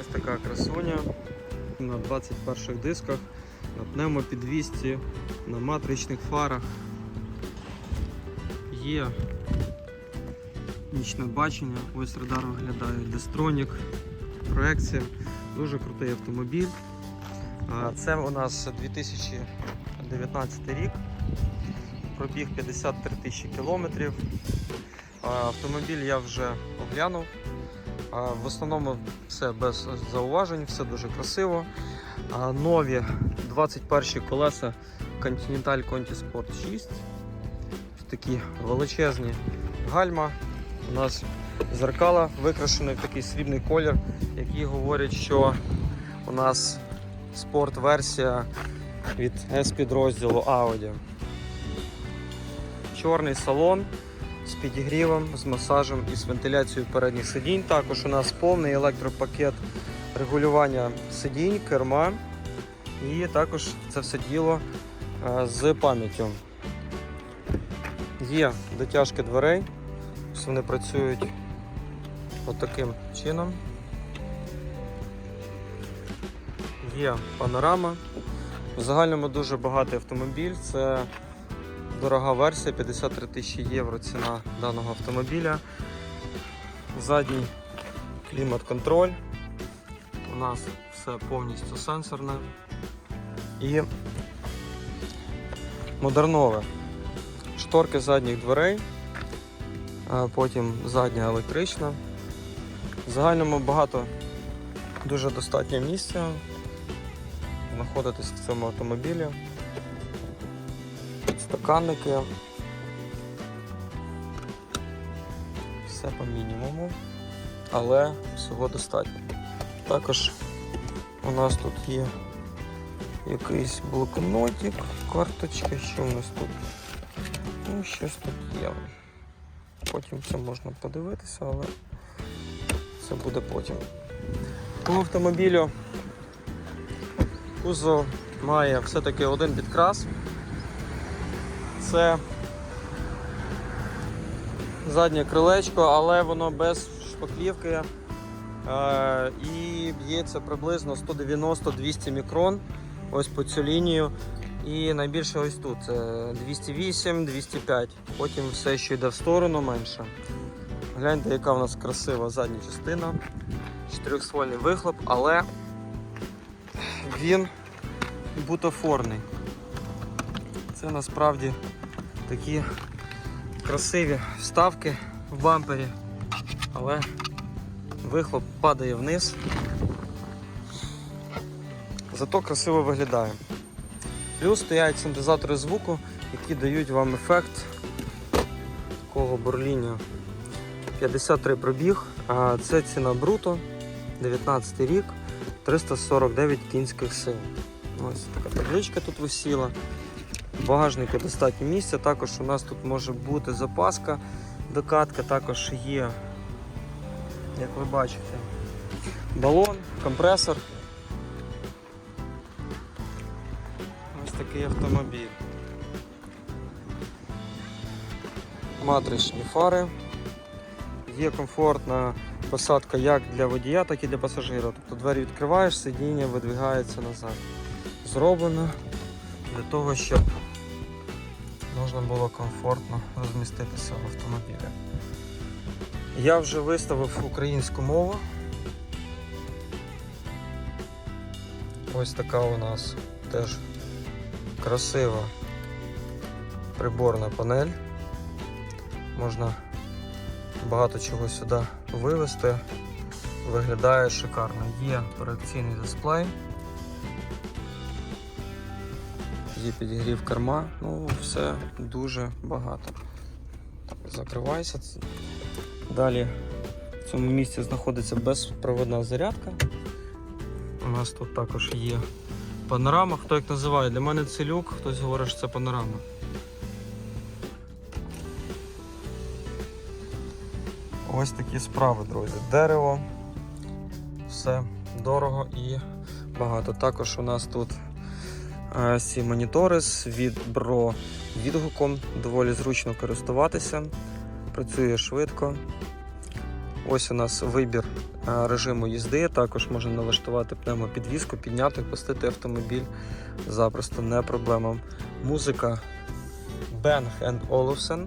Ось така красуня на 21 дисках, на пневмопідвісці, на матричних фарах. Є нічне бачення, ось радар виглядає Destronік, проекція, дуже крутий автомобіль. Це у нас 2019 рік, пробіг 53 тисячі кілометрів. Автомобіль я вже оглянув. В основному все без зауважень, все дуже красиво. Нові 21 колеса Continental Conti Sport 6. Такі величезні гальма. У нас зеркала викрашені в такий срібний колір, який говорить, що у нас спорт-версія від S-підрозділу Audi. Чорний салон з підігрівом, з масажем і з вентиляцією передніх сидінь. Також у нас повний електропакет регулювання сидінь, керма. І також це все діло е, з пам'яттю. Є дотяжки дверей, вони працюють отаким чином. Є панорама. В загальному дуже багатий автомобіль. Це дорога версія, 53 тисячі євро ціна даного автомобіля. Задній клімат-контроль. У нас все повністю сенсорне і модернове. Шторки задніх дверей, потім задня електрична. В загальному багато, дуже достатньо місця знаходитись в цьому автомобілі. Стаканники. Все по мінімуму, але всього достатньо. Також у нас тут є якийсь блокнотик, карточка, що у нас тут? Ну, щось тут є. Потім це можна подивитися, але це буде потім. По автомобілю кузов має все-таки один підкрас. Це заднє крилечко, але воно без шпаклівки. Е, і б'ється приблизно 190-200 мікрон ось по цю лінію. І найбільше ось тут це 208-205. Потім все, що йде в сторону, менше. Гляньте, яка в нас красива задня частина. Чотирьохствольний вихлоп, але він бутафорний. Це насправді такі красиві вставки в бампері, але вихлоп падає вниз. Зато красиво виглядає. Плюс стоять синтезатори звуку, які дають вам ефект такого бурління. 53 пробіг, а це ціна бруто, 19 рік, 349 кінських сил. Ось така табличка тут висіла. В багажнику достатньо місця. Також у нас тут може бути запаска, докатка, також є, як ви бачите, балон, компресор. Ось такий автомобіль. Матричні фари. Є комфортна посадка як для водія, так і для пасажира. Тобто двері відкриваєш, сидіння видвигається назад. Зроблено для того, щоб можна було комфортно розміститися в автомобілі. Я вже виставив українську мову. Ось така у нас теж красива приборна панель. Можна багато чого сюди вивести. Виглядає шикарно. Є проекційний дисплей. Є підігрів керма, ну все дуже багато. Закривайся. Далі в цьому місці знаходиться безпроводна зарядка. У нас тут також є панорама, хто як називає, для мене це люк, хтось говорить, що це панорама. Ось такі справи, друзі. Дерево, все дорого і багато. Також у нас тут ці монітори з відбро відгуком, доволі зручно користуватися, працює швидко. Ось у нас вибір режиму їзди. Також можна налаштувати пневмопідвізку, підняти, пустити автомобіль. Запросто не проблема. Музика Bang Olufsen.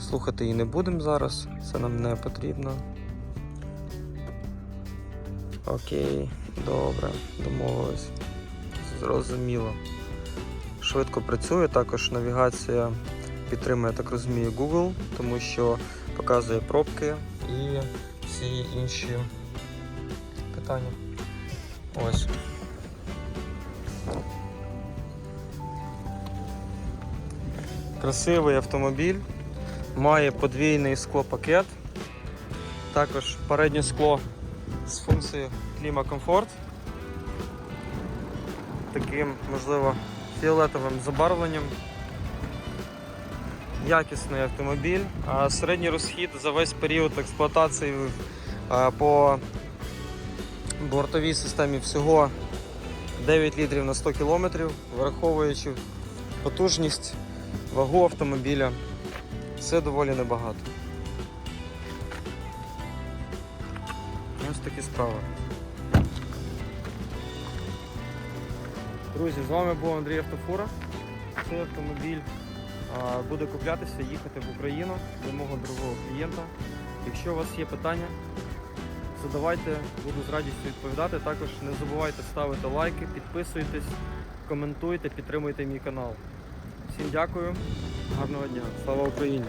Слухати її не будемо зараз, це нам не потрібно. Окей, добре, домовились. Зрозуміло. Швидко працює, також навігація підтримує, так розумію, Google, тому що показує пробки і всі інші питання. Ось. Красивий автомобіль, має подвійний склопакет, також переднє скло з функцією клімакомфорт. Таким, можливо, фіолетовим забарвленням. Якісний автомобіль. Середній розхід за весь період експлуатації по бортовій системі всього 9 літрів на 100 км, враховуючи потужність, вагу автомобіля. Це доволі небагато. Ось такі справи. Друзі, з вами був Андрій Автофура. Цей автомобіль буде куплятися, їхати в Україну до мого другого клієнта. Якщо у вас є питання, задавайте, буду з радістю відповідати. Також не забувайте ставити лайки, підписуйтесь, коментуйте, підтримуйте мій канал. Всім дякую, гарного дня, слава Україні!